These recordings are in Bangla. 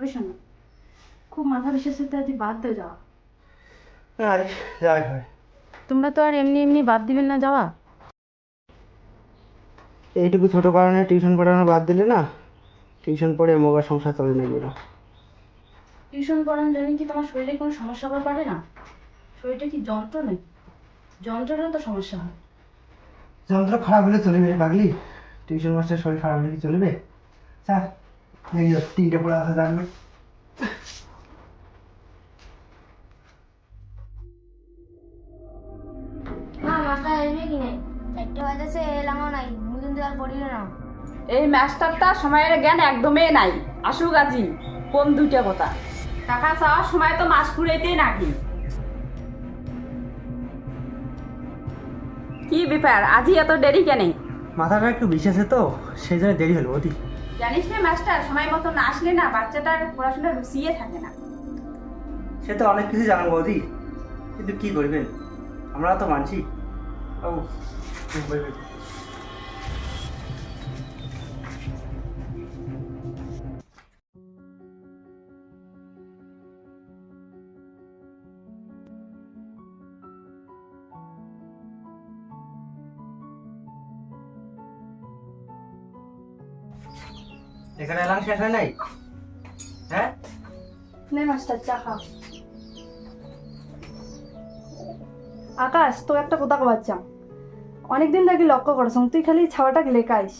ওই শোনো খুব মাথা বিশেষের তাড়াতাড়ি বাদ দিয়ে যাওয়া। আরে যাই হয় তোমরা তো আর এমনি এমনি বাদ দিবেন না যাওয়া। এইটুকু ছোট কারণে টিউশন পড়ানো বাদ দিলে না টিউশন পড়ে মোগা সংসার চলে না টিউশন পড়ানো জানি কি তোমার শরীরে কোনো সমস্যা হতে পারে না? শরীরটা কি যন্ত্র নেই যন্ত্রণা তো সমস্যা হয়। যন্ত্র খারাপ হলে চলবে পাগলি। টিউশন মাস্টার শরীর খারাপ হলে কি চলবে? স্যার দেখি তো, তিনটে পড়ে আসা জানবে এই মাস্টারটা সময়ের জ্ঞান একদমই নাই। আসুক আজি কোন দুইটা কথা। টাকা চাওয়ার সময় তো মাস ফুরাইতেই নাকি কি? ব্যাপার আজি এত দেরি কেন? মাথাটা একটু বিশেষে তো সেই জন্য দেরি হলো অতি। জানিস না মাস্টার, সময় মতো না আসলে না বাচ্চাটার পড়াশোনা রুচিয়ে থাকে না। সে তো অনেক কিছু জানো বৌদি, কিন্তু কি করবেন? আমরা তো মানছি। ও এখানে এলাম শেষ হয় নাই? হ্যাঁ? নে মাস্টার চা খা। আকাশ তো একটা কথা বাচ্চা অনেকদিন থাকি লক্ষ্য করছ তুই খালি ছাওয়াটা লেখাইস।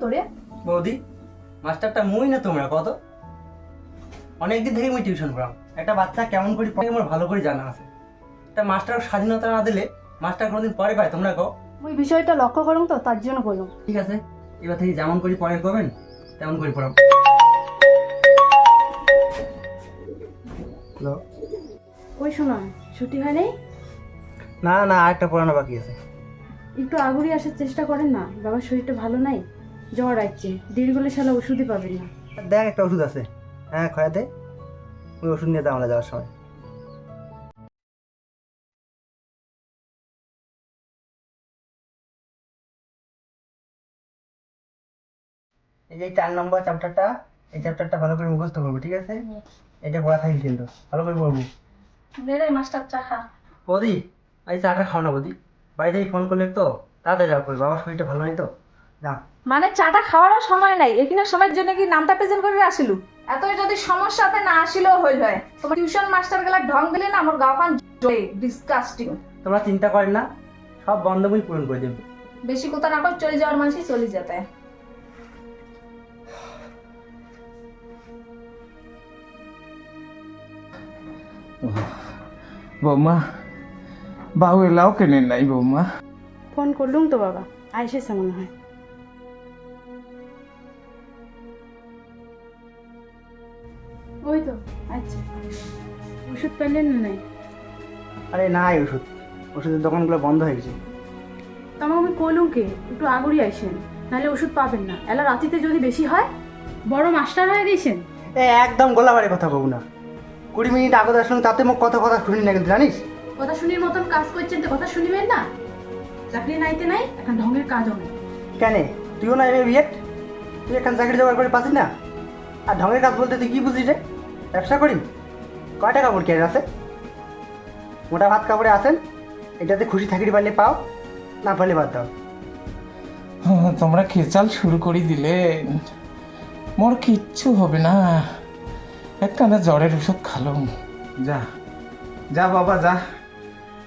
তোরে। বৌদি মাস্টারটা মুই না তোমরা কত? অনেকদিন থেকে আমি টিউশন পড়াম। একটা বাচ্চা কেমন করে পড়ে আমার ভালো করে জানা আছে। একটা মাস্টার স্বাধীনতা না দিলে মাস্টার কোনোদিন পরে পায় তোমরা কো ওই বিষয়টা লক্ষ্য করুন তো তার জন্য বলুন ঠিক আছে এবার থেকে যেমন করে পরে করবেন? তেমন করে পড়াম হ্যালো ওই শোনো ছুটি হয় নাই? না না আরেকটা পড়ানো বাকি আছে। একটু আগুরি আসার চেষ্টা করেন না বাবার শরীরটা ভালো নাই জ্বর আসছে দেরি করলে শালা ওষুধই পাবেন না। দেখ একটা ওষুধ আছে। হ্যাঁ খয়াতে ওই ওষুধ নিয়ে দাম যাওয়ার সময়। যে চার নম্বর চ্যাপ্টারটা এই চ্যাপ্টারটা ভালো করে মুখস্থ করব ঠিক আছে? এটা পড়া থাকি কিন্তু ভালো করে পড়ব। রে মাস্টার চা খা বৌদি এই চাটা খাও না বৌদি থেকে ফোন করলে তো তাড়াতাড়ি যাও করে বাবার শরীরটা ভালো নেই তো। যা। মানে চাটা খাওয়ারও সময় নাই এখানে সময়ের জন্য কি নামটা প্রেজেন্ট করে আসিলু? এতই যদি সমস্যাতে না আসিলেও হইল হয়। তোমার টিউশন মাস্টার গেলা ঢং দিলে না আমার গাও খান ডিসকাস্টিং তোমরা চিন্তা করেন না সব বন্ধবই পূরণ করে দেবো। বেশি কথা না করে চলে যাওয়ার মানুষই চলে যেতে বৌমা বাহু এলাও কেনে নাই বৌমা? ফোন করলুম তো বাবা আইসেছে মনে হয়। ওই তো আচ্ছা। ওষুধ পেলেন না নাই? আরে নাই ওষুধ ওষুধের দোকানগুলো বন্ধ হয়ে গেছে। তোমাকে আমি কলুম কে একটু আগুরি আইসেন নাহলে ওষুধ পাবেন না। এলা রাতিতে যদি বেশি হয় বড় মাস্টার হয়ে এ একদম গোলাবারে কথা বলব না। কুড়ি মিনিট আগে আসলাম তাতে মোক কত কথা শুনি না কিন্তু জানিস? কথা শুনির মতন কাজ করছেন তো কথা শুনিবেন না? চাকরি নাইতে নাই এখন ঢঙ্গের কাজও নেই। কেন? তুইও না এমএ বিয়েট তুই এখন চাকরি জোগাড় করে পাচ্ছিস না? আর ঢঙের কাজ বলতে তুই কি বুঝিস রে? ব্যবসা করি কয় টাকা কাপড় কেটে আছে? মোটা ভাত কাপড়ে আসেন এটাতে খুশি থাকির পারলে পাও না পারলে বাদ দাও। হ্যাঁ, তোমরা খেচাল শুরু করে দিলে। মোর কিচ্ছু হবে না। একখানা জ্বরের ওষুধ খালো। যা যা বাবা যা।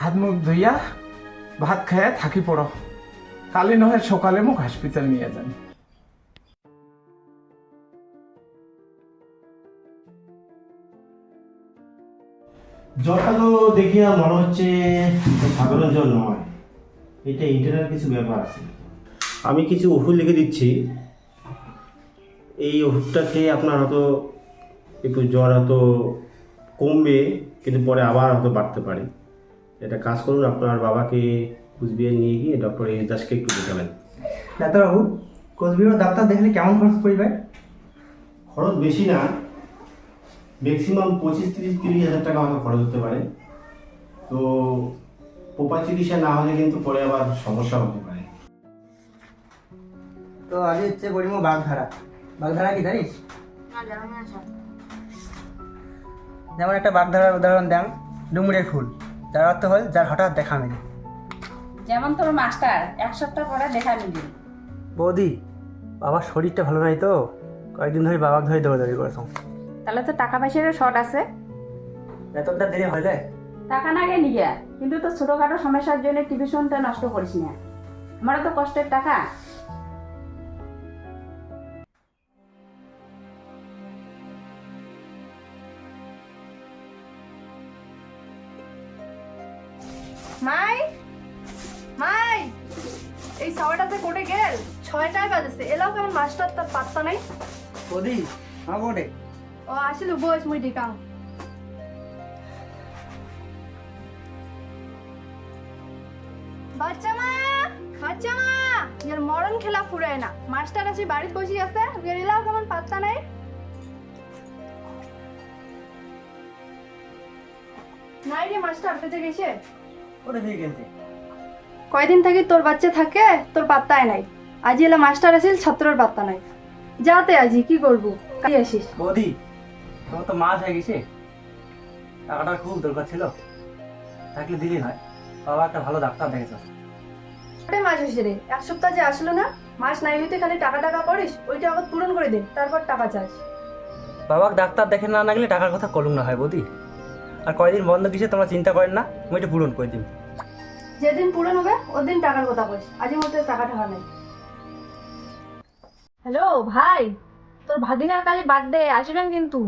হাত মুখ ধুইয়া ভাত খাইয়া থাকি পড়ো। কালি নয় সকালে মুখ হসপিটাল নিয়ে যান। জ্বরটা তো দেখি আর মনে হচ্ছে সাধারণ জ্বর নয়। এটা ইন্টারনাল কিছু ব্যাপার আছে। আমি কিছু ওষুধ লিখে দিচ্ছি। এই ওষুধটা খেয়ে আপনার হয়তো একটু জ্বর হয়তো কমবে কিন্তু পরে আবার হয়তো বাড়তে পারে। এটা কাজ করুন আপনার বাবাকে কুচবিহার নিয়ে গিয়ে ডক্টর এস দাসকে একটু দেখাবেন ডাক্তারবাবু কোচবিহার ডাক্তার দেখলে কেমন খরচ পড়বে? খরচ বেশি না ম্যাক্সিমাম পঁচিশ তিরিশ তিরিশ হাজার টাকা আমাকে খরচ হতে পারে। তো প্রপার চিকিৎসা না হলে কিন্তু পরে আবার সমস্যা হতে পারে। তো আজ হচ্ছে গরিমো বাগধারা। বাগধারা কি জানিস? না জানি না যেমন একটা বাগধারার উদাহরণ দেন ডুমুরের ফুল। যার অর্থ হল যার হঠাৎ দেখা মেলে। যেমন তোর মাস্টার এক সপ্তাহ পরে দেখা মিলি। বৌদি বাবার শরীরটা ভালো নাই তো? কয়েকদিন ধরে বাবাকে ধরে দৌড়াদৌড়ি করেছ তাহলে তো টাকা পয়সার শর্ট আছে। বেতনটা দেরি হয়ে যায় টাকা না গেলি গিয়া কিন্তু তো ছোটখাটো সমস্যার জন্য টিউশনটা নষ্ট করিস না। আমারও তো কষ্টের টাকা। মাই মাই এই সাওয়াটাতে কোটে গেল? ছয়টায় বাজেছে। এলাও কেমন মাস্টার তার পাত্তা নাই? বৌদি আমার কোটে? ও আসিল বয়স মুই ডিকাও বাচ্চা মা বাচ্চা মা ইয়ার মরণ খেলা ফুরায় না। মাস্টার আছে বাড়িতে বসে আছে ইয়ার এলাও কেমন পাত্তা নাই? নাই রে মাস্টার পেতে গেছে? কোটে দিয়ে গেলতে কয়দিন থেকে তোর বাচ্চা থাকে তোর পাত্তায় নাই। আজি এলা মাস্টার আসিল ছাত্রর পাত্তা নাই। যাতে আজি কি করব? কালি আসিস। বৌদি তোমার তো মাছ হয়ে গেছে। টাকাটা খুব দরকার ছিল। থাকলে দিলি হয় বাবা একটা ভালো ডাক্তার দেখেছ। আরে মাস হয়েছে রে? এক সপ্তাহ যে আসলো না মাস নাই হইতে খালি টাকা টাকা করিস ওইটা আবার পূরণ করে দে তারপর টাকা চাস। বাবাকে ডাক্তার দেখে না না গেলে টাকার কথা কলুম না হয় বৌদি। আর কয়দিন বন্ধ কিসে তোমরা চিন্তা করেন না আমি এটা পূরণ করে দিন যেদিন পূরণ হবে ওদিন টাকার কথা কইস। আজই মতো টাকা টাকা নাই। হ্যালো ভাই তোর ভাগিনার কালি বার্থডে আসবেন কিন্তু।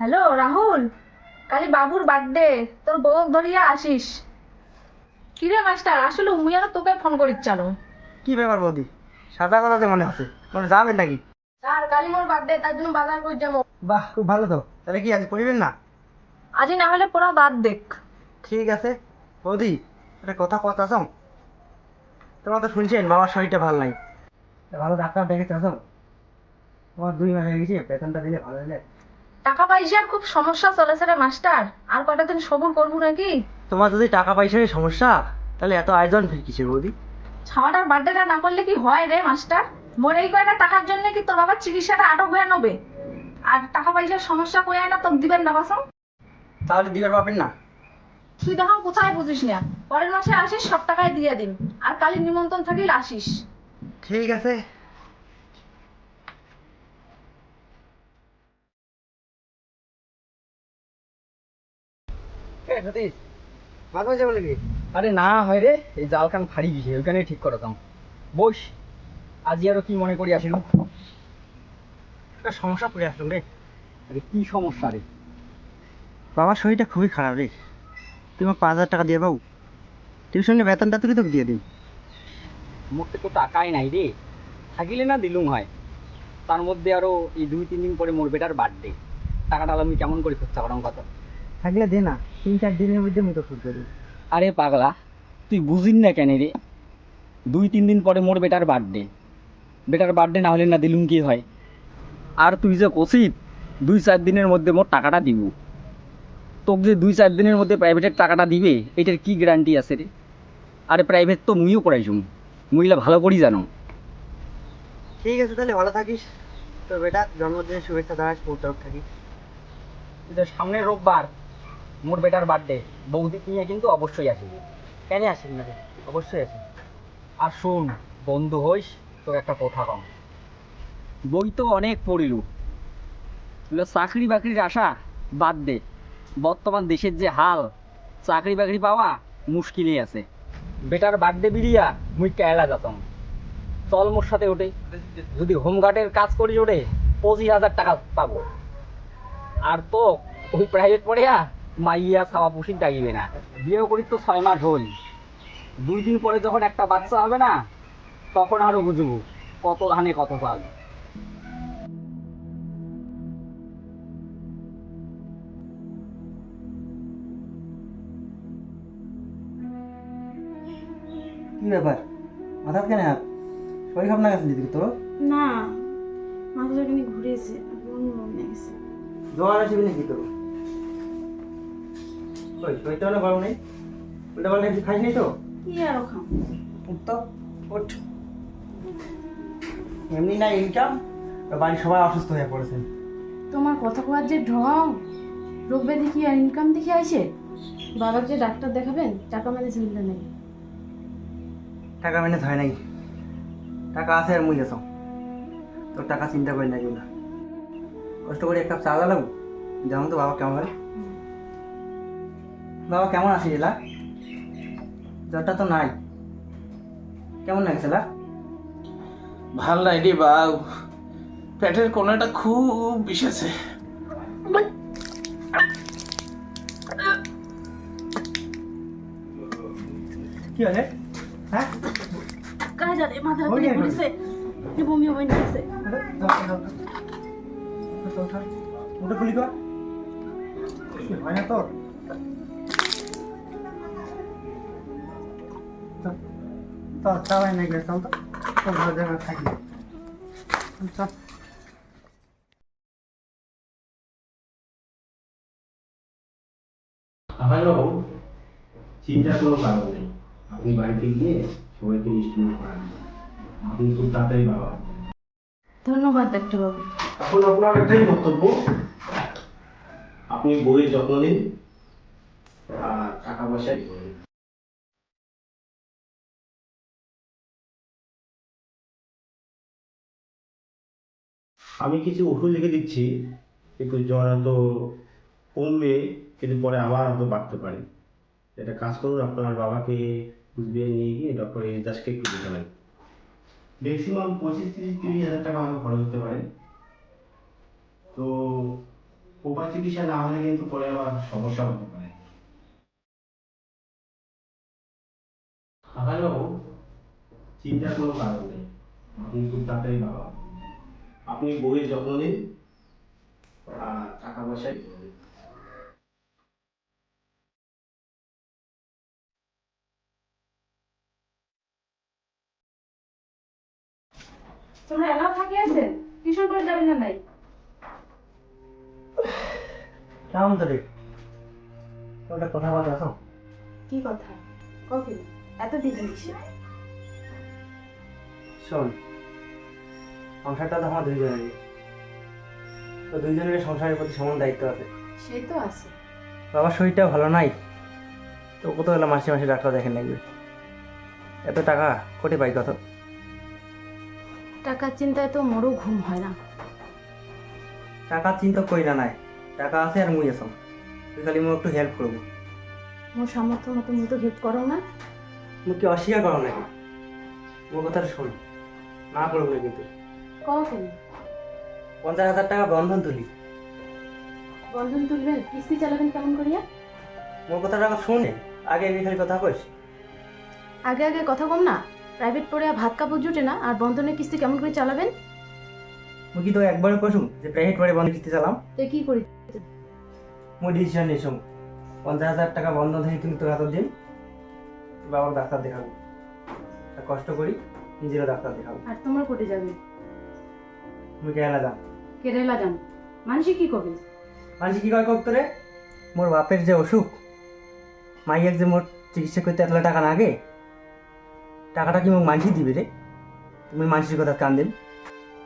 হ্যালো রাহুল কালি বাবুর বার্থডে তোর বউ ধরিয়া আসিস। কিরে মাস্টার আসলে মুই আর তোকে ফোন করিস চালো কি ব্যাপার বৌদি? সাদা কথাতে মনে হচ্ছে। মানে যাবেন নাকি? আর কালি মোর বার্থডে তার জন্য বাজার করে যাব। বাহ খুব ভালো তো। তাহলে কি আজ করিবেন না? আজই না হলে পুরা বাদ দেখ। ঠিক আছে বৌদি একটা কথা কথা আসাম তোমরা তো শুনছেন বাবার শরীরটা ভালো নাই। ভালো ডাক্তার দেখেছে আসাম তোমার দুই মাস হয়ে গেছে বেতনটা দিলে ভালো হলে টাকা পয়সার খুব সমস্যা চলেছে রে মাস্টার। আর কটা দিন সবুর করব নাকি? তোমার যদি টাকা পয়সার সমস্যা তাহলে এত আয়োজন ফির কিসের বৌদি? ছাওয়াটার বার্থডেটা না করলে কি হয় রে মাস্টার? মোর এই কয়টা টাকার জন্য কি তোর বাবার চিকিৎসাটা আটক হয়ে নেবে? আর টাকা পয়সার সমস্যা কই না তোকে দিবেন না বাসন তাহলে দিবার পাবেন না। তুই দেখো কোথায় বুঝিস না। পরের মাসে আসিস সব টাকায় দিয়ে দিন আর কালি নিমন্ত্রণ থাকিল আসিস। ঠিক আছে। সতীশ মাঝে মাঝে বলে কি? আরে না হয় রে এই জালখান ফাড়ি গেছে ওইখানে ঠিক করতাম বস আজি আরও কি মনে করি আসিল? একটা সমস্যা পড়ে আসলাম রে। আরে কি সমস্যা রে? বাবার শরীরটা খুবই খারাপ রে। তুই আমাকে পাঁচ হাজার টাকা দিয়ে পাবো টিউশনের বেতনটা তুই তোকে দিয়ে দিন। মোর তো টাকাই নাই রে। থাকিলে না দিলুম হয়। তার মধ্যে আরও এই দুই তিন দিন পরে মোর বেটার বার্থডে টাকাটা আমি কেমন করে খরচা করাম কথা থাকলে দে না। তিন চার দিনের মধ্যে আমি তো শুরু করি আরে পাগলা তুই বুঝিন না কেন রে? দুই তিন দিন পরে more better birthday better birthday না হলে না দিলুম কি হয়? আর তুই যে কষিত দুই চার দিনের মধ্যে মোর টাকাটা দিব। তোকে যে দুই চার দিনের মধ্যে প্রাইভেটের টাকাটা দিবে এটার কি গ্যারান্টি আছে রে? আরে প্রাইভেট তো মুইও পড়াইছুম মুইলা ভালো করি জানো। ঠিক আছে তাহলে ভালো থাকিস। তোর বেটা জন্মদিনের শুভেচ্ছা দেওয়া পড়তে থাকিস সামনের রোববার মোর বেটার বার্থডে বৌদি নিয়ে কিন্তু অবশ্যই আসিবি কেন আসেন না রে? অবশ্যই আসেন। আর শোন বন্ধু হইস তোর একটা কথা কম। বই তো অনেক পড়িলু। চাকরি বাকরির আশা বাদ দে। বর্তমান দেশের যে হাল, চাকরি বাকরি পাওয়া মুশকিলই আছে। বেটার বার্থডে বিরিয়া মুই কেরালা যেতাম। চল মোর সাথে ওঠে। যদি হোমগার্ডের কাজ করি ওঠে, পঁচিশ হাজার টাকা পাবো। আর তো ওই প্রাইভেট পড়িয়া মাইয়া খাওয়া পুষিন টাকিবে না। বিয়ে করি তো ছয় মাস হল। দুই দিন পরে যখন একটা বাচ্চা হবে না, তখন আরও বুঝব কত ধানে কত চাল কি ব্যাপার? মাথা কেন হাত শরীর খারাপ না গেছে দিদি তোর? না মাথাটা কিনে ঘুরেছে লাগছে জ্বর আসবে নাকি তোর? ওই শরীরটা অনেক ভালো নেই। উল্টা পাল্টা কিছু খাইস নি তো? কি আরও খাম উঠ তো উঠ। এমনি না ইনকাম বাড়ির সবাই অসুস্থ হয়ে পড়েছেন তোমার কথা কওয়ার যে ঢং রোগ ব্যাধি কি আর ইনকাম দেখে বাবাকে যে ডাক্তার দেখাবেন টাকা মানে চিন্তা নেই। টাকা মেনে হয় নাই। টাকা আছে আর মুই আছো। তোর টাকা চিন্তা করি না না কষ্ট করে এক কাপ চা লাগাবো যেমন তো বাবা কেমন হয়? বাবা কেমন আছে এলা? জ্বরটা তো নাই। কেমন লাগছে এলা? ভালো নাই রে বাউ। পেটের কোনাটা খুব বিষেছে কি হলে? হ্যাঁ? জানে মাথার করে এক পড়েছে বমি বমি লাগছে ওটা খুলি কর হয় না তোর? চল চল নাই গেলে চল তো। তোর ঘর জায়গা থাকি। চল। হ্যালো চিন্তার কোনো কারণ নেই। আপনি বাড়িতে গিয়ে সবাইকে করান আপনি খুব তাড়াতাড়ি বাবা। ধন্যবাদ ডাক্তারবাবু এখন আপনার একটাই বক্তব্য আপনি বইয়ের যত্ন নিন আর টাকা পয়সা আমি কিছু ওষুধ লিখে দিচ্ছি একটু জ্বর হয়তো কমবে কিন্তু পরে আবার হয়তো বাড়তে পারে। এটা কাজ করুন আপনার বাবাকে কুচবিহার নিয়ে গিয়ে ডক্টর এস দাসকে একটু দেখাবেন ম্যাক্সিমাম পঁচিশ তিরিশ তিরিশ হাজার টাকা আমাকে খরচ হতে পারে। তো প্রপার চিকিৎসা না হলে কিন্তু পরে আবার সমস্যা হতে পারে। হ্যালো চিন্তার কোনো কারণ নেই। আপনি খুব তাড়াতাড়ি বাবা। হবেন। আপনি বইয়ের যত্ন নিন। আর টাকা পয়সা তোমরা এলাও থাকি আছেন টিউশন করে যাবেন না নাই কেমন তো রে? ওটা কথা বলতে আসো। কি কথা? কখন এত দিদি কিসে শোন সংসারটা তো আমার দুইজনেরই। তো দুইজনের সংসারের প্রতি সমান দায়িত্ব আছে। সেই তো আছে। বাবার শরীরটা ভালো নাই তো কত বেলা মাসে মাসে ডাক্তার দেখেন লাগবে এত টাকা কোটে পাই কত? টাকার চিন্তায় তো মোরও ঘুম হয় না। টাকার চিন্তা না নাই। টাকা আছে আর মুই আছো তুই খালি মোক একটু হেল্প করব। মোর সামর্থ্য মতো মতো হেল্প করো না। মুই কি অস্বীকার করো নাকি মোর কথাটা শোন। না করব না কিন্তু? কখন পঞ্চাশ হাজার টাকা বন্ধন তুলি। বন্ধন তুলবেন কিস্তি চালাবেন কেমন করিয়া? মোর কথাটা শোনে। আগে আগে খালি কথা কইস আগে আগে কথা কম না। প্রাইভেট পড়ে ভাত কাপড় জুটে না আর বন্ধনের কিস্তি কেমন করে চালাবেন? মুই কি তো একবারে কসুম যে প্রাইভেট পরে বন্ধ কিস্তি চালাম? তো কি করি মুই ডিসিশন নিয়েছুম পঞ্চাশ হাজার টাকা বন্ধন থেকে তুমি তোর হাতত দিন বাবার ডাক্তার দেখাবো। আর কষ্ট করি নিজেরও ডাক্তার দেখাবো। আর তোমার কোটে যাবে? মুই কেরালা যাম। কেরালা যান মানুষে কি কবে? মানুষ কি কয় করতো রে? মোর বাপের যে অসুখ মাইয়াক যে মোর চিকিৎসা করতে এত টাকা লাগে টাকাটা কি মোক মানসি দিবে রে? তুমি মানুষের কথা কান দেন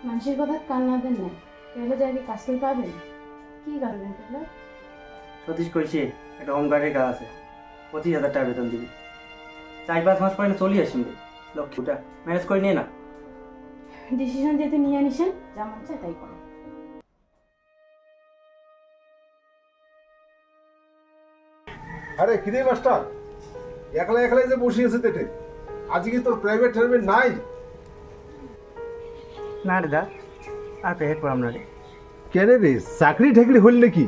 মানুষের কথা কান না দেন না। কেরালা যাকে কাজ করে পাবেন কি করবেন সতীশ কইছে একটা হোমগার্ডের কাজ আছে। পঁচিশ হাজার টাকা বেতন দিবি। চার পাঁচ মাস পরে চলে আসুন লক্ষ্যটা ম্যানেজ করে নিয়ে না। ডিসিশন যেহেতু নিয়ে নিছেন যা মন চায় তাই করো। আরে কিরে মাস্টার? একলা একলাই যে বসে আছে তেটে? আজকে তোর প্রাইভেট টাইভেট নাই? না রে দা আর প্রাইভেট পড়াম না রে। কেন রে? চাকরি ঠাকরি হল নাকি?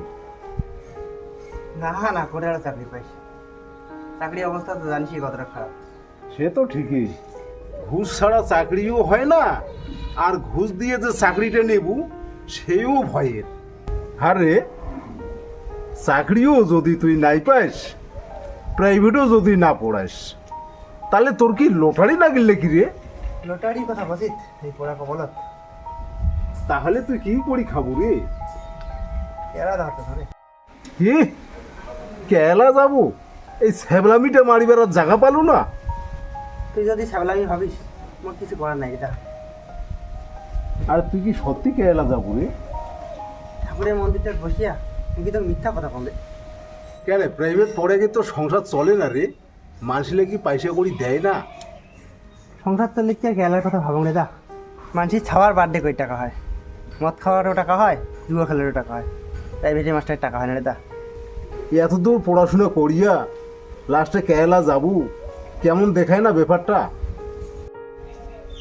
না না করে আর চাকরি পাইছি চাকরি অবস্থা তো জানিসই কতটা খারাপ। সে তো ঠিকই। ঘুষ ছাড়া চাকরিও হয় না আর ঘুষ দিয়ে যে চাকরিটা নেব সেও ভয়ের। আরে চাকরিও যদি তুই নাই পাস প্রাইভেটও যদি না পড়াস তাহলে তোর কি লটারি লাগিলে কি রে? লটারি কথা বসিত এই পড়া কবলত তাহলে তুই কি করি খাব রে? কেরা দাঁড়াতে ধরে। হে কেলা যাব? এই ছ্যাবলামিটা মারিবার আর জায়গা পালো না? তুই যদি সাবলামি ভাবিস আমার কিছু করার নাই এটা আর তুই কি সত্যি কেরালা যাব রে? ঠাকুরের মন্দিরটা বসিয়া তুমি কি তো মিথ্যা কথা বলে। কেন প্রাইভেট পড়ে গিয়ে তো সংসার চলে না রে? মানুষলে কি পয়সা করি দেয় না? সংসার কি আর গেলার কথা ভাবো রে দা মানুষের ছাওয়ার বার্থডে কই টাকা হয়? মদ খাওয়ারও টাকা হয় জুয়া খেলারও টাকা হয়। প্রাইভেটের মাস্টারের টাকা হয় না রে দা এত দূর পড়াশোনা করিয়া লাস্টে কেরালা যাবু। কেমন দেখায় না ব্যাপারটা?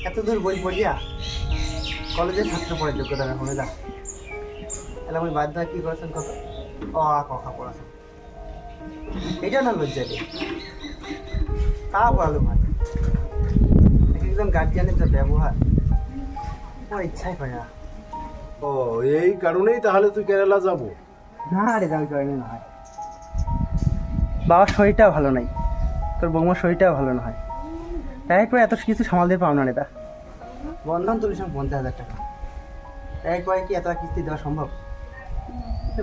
এত দূর বই পড়িয়া? কলেজে ছাত্র পড়ার যোগ্যতা রাখো রে দা তাহলে আমি বাদ দেওয়া কি করেছেন কত? অ আ ক পড়াছেন। এটা না লজ্জা তা ভালো ভাই একজন গার্জিয়ানের যে ব্যবহার আমার ইচ্ছাই করে না। ও এই কারণেই তাহলে তুই কেরালা যাব? না রে দামি করে না হয় বাবার শরীরটাও ভালো নাই। তোর বৌমার শরীরটাও ভালো না হয় তাই করে এত কিছু সামাল দিয়ে পাও না রে দা। বন্ধন তুলিস পঞ্চাশ হাজার টাকা। তাই করে কি এত কিস্তি দেওয়া সম্ভব?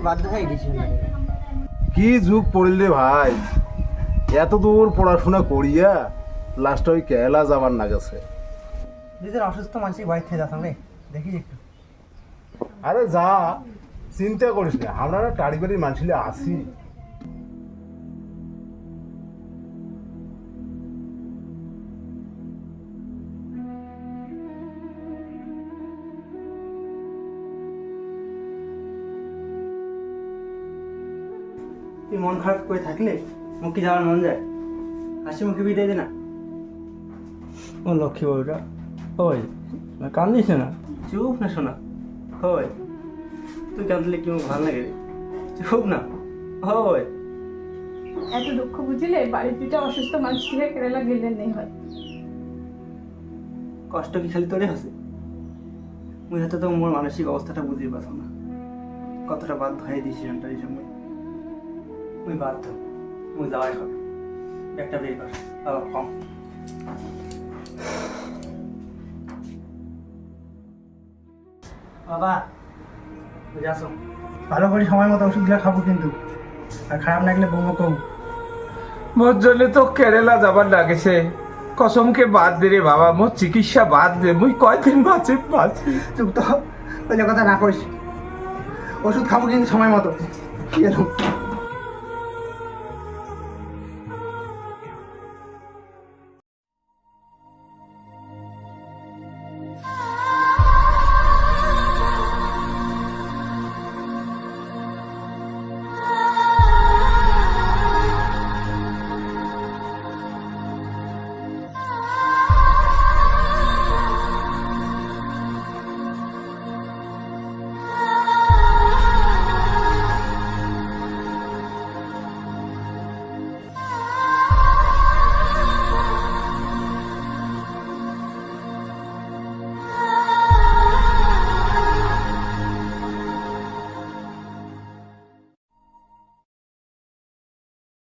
বাধ্য হয়ে ডিসিশন কি যুগ পড়লে ভাই। এত দূর পড়াশোনা করিয়া লাস্টে ওই কেরালা যাবার না গেছে দুজন অসুস্থ মানুষের বাড়ি থেকে যাতাম রে দেখিস একটু। আরে যা চিন্তা করিস না আমরা টাড়ি বাড়ির মানুষলে আসি তুই মন খারাপ করে থাকলে মুখে যাওয়ার মন যায়। হাসি মুখে বিদায় দে না। ও লক্ষ্মী বাবুটা ওই কান্দিস না? চুপ না শোনা হয় তুই কাঁদলে কি ভালো লাগে রে? চুপ না হয় এত দুঃখ বুঝিলে বাড়ির দুটা অসুস্থ মানুষ থেকে কেরালা গেলে নেই হয়। কষ্ট কি খালি তোরে হাসে? মুই হয়তো তো মোর মানসিক অবস্থাটা বুঝতে পারছ না। কতটা বাধ্য হয়ে ডিসিশনটা এই সময়। মুই বাধ্য। মুই যাওয়াই হবে। একটা বের কর। বাবা কম। বাবা বুঝে আসো। ভালো করে সময় মতো ওষুধগুলো খাব কিন্তু। আর খারাপ লাগলে বৌমা কম। মোর জন্য তো কেরালা যাবার লাগেছে। কসমকে বাদ দে রে বাবা মোর চিকিৎসা বাদ দে। মুই কয়দিন বাঁচে বাঁচি। চুপ তো ওই কথা না কইস। ওষুধ খাব কিন্তু সময় মতো। কি এরকম